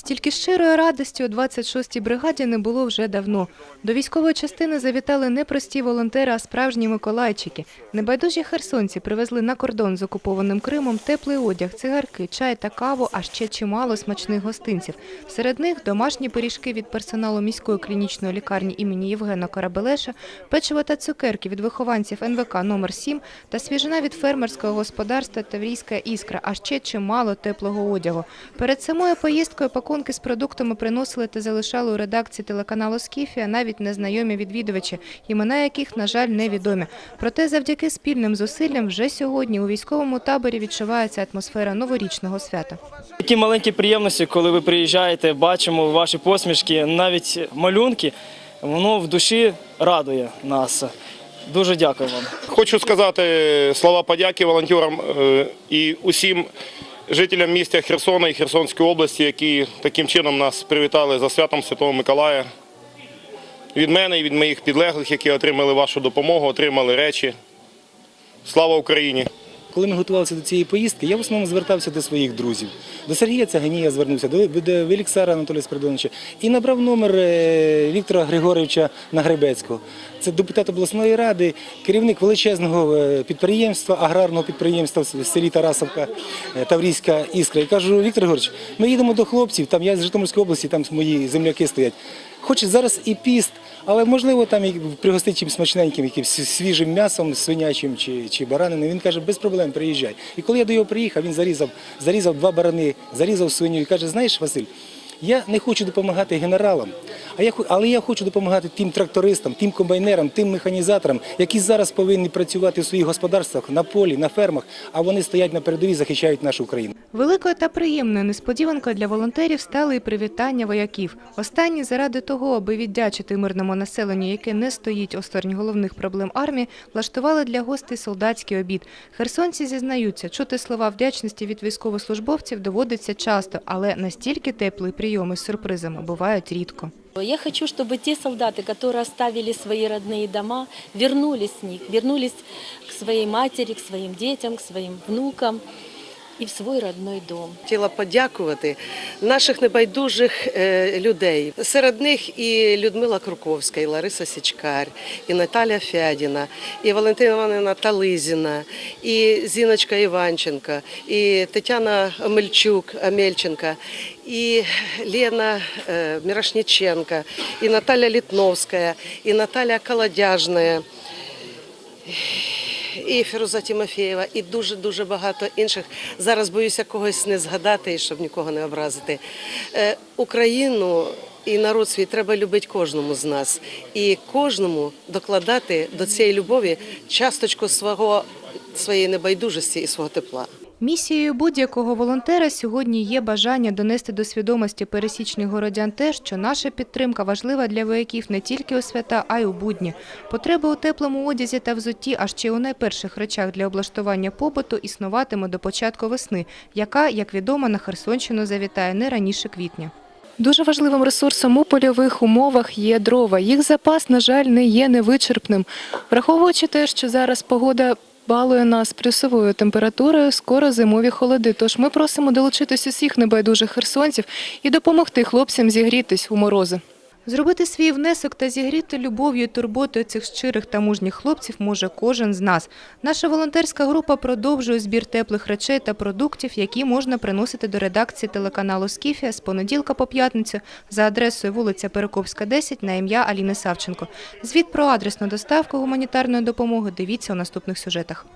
Стільки щирої радості у 26-й бригаді не було вже давно. До військової частини завітали не прості волонтери, а справжні миколайчики. Небайдужі херсонці привезли на кордон з окупованим Кримом теплий одяг, цигарки, чай та каву, а ще чимало смачних гостинців. Серед них домашні пиріжки від персоналу міської клінічної лікарні імені Євгена Корабелеша, печиво та цукерки від вихованців НВК номер 7 та свіжина від фермерського господарства Таврійська іскра, а ще чимало теплого одягу. Перед самою поїздкою пакунки з продуктами приносили та залишали у редакції телеканалу Скіфія навіть незнайомі відвідувачі, імена яких, на жаль, невідомі. Проте завдяки спільним зусиллям вже сьогодні у військовому таборі відчувається атмосфера новорічного свята. Такі маленькі приємності, коли ви приїжджаєте, бачимо ваші посмішки, навіть малюнки, воно в душі радує нас. Дуже дякую вам. Хочу сказати слова подяки волонтерам е, і усім жителям міста Херсона і Херсонської області, які таким чином нас привітали за святом Святого Миколая. Від мене і від моїх підлеглих, які отримали вашу допомогу, отримали речі. Слава Україні! Коли ми готувалися до цієї поїздки, я в основному звертався до своїх друзів. До Сергія Цаганія звернувся, до, Веліксара Анатолія Спиридоновича і набрав номер е, Віктора Григоровича Нагребецького. Це депутат обласної ради, керівник величезного е, підприємства, аграрного підприємства в селі Тарасовка, е, Таврійська іскра. І кажу, Віктор Григорович, ми їдемо до хлопців, там я з Житомирської області, там мої земляки стоять. Хоч зараз і піст, але можливо там і пригостить чимось смачненьким, якимось свіжим м'ясом, свинячим чи, чи бараниною. Він каже, без проблем приїжджай. І коли я до його приїхав, він зарізав, зарізав два барани, зарізав свиню і каже, знаєш, Василь, я не хочу допомагати генералам, а я, але я хочу допомагати тим трактористам, тим комбайнерам, тим механізаторам, які зараз повинні працювати у своїх господарствах, на полі, на фермах, а вони стоять на передовій, захищають нашу Україну. Великою та приємною несподіванкою для волонтерів стали і привітання вояків. Останні заради того, аби віддячити мирному населенню, яке не стоїть осторонь головних проблем армії, влаштували для гостей солдатський обід. Херсонці зізнаються, чути слова вдячності від військовослужбовців доводиться часто, але настільки теплі прийоми з сюрпризами бувають рідко. Я хочу, чтобы те солдаты, которые оставили свои родные дома, вернулись с них, вернулись к своей матери, к своим детям, к своим внукам и в свой родной дом. Хотіла подякувати наших небайдужих е, людей. Серед них і Людмила Круковська, і Лариса Січкар, і Наталя Фядіна, і Валентина Івановна Тализіна, і Зіночка Іванченка, і Тетяна Омельчук, Амельченка, і Лена е, Мірошніченка, і Наталя Літновська, і Наталя Колодяжна і Фіруза Тімофєєва, і дуже дуже багато інших. Зараз боюся когось не згадати, щоб нікого не образити. Е, Україну і народ свій треба любити кожному з нас, і кожному докладати до цієї любові часточку свого своєї небайдужості і свого тепла. Місією будь-якого волонтера сьогодні є бажання донести до свідомості пересічних городян те, що наша підтримка важлива для вояків не тільки у свята, а й у будні. Потреба у теплому одязі та взутті, а ще у найперших речах для облаштування побуту існуватиме до початку весни, яка, як відомо, на Херсонщину завітає не раніше квітня. Дуже важливим ресурсом у польових умовах є дрова. Їх запас, на жаль, не є невичерпним. Враховуючи те, що зараз погода балує нас плюсовою температурою, скоро зимові холоди. Тож ми просимо долучитись усіх небайдужих херсонців і допомогти хлопцям зігрітись у морози. Зробити свій внесок та зігріти любов'ю і турботою цих щирих та мужніх хлопців може кожен з нас. Наша волонтерська група продовжує збір теплих речей та продуктів, які можна приносити до редакції телеканалу Скіфія з понеділка по п'ятницю за адресою вулиця Перекопська, 10 на ім'я Аліни Савченко. Звіт про адресну доставку гуманітарної допомоги дивіться у наступних сюжетах.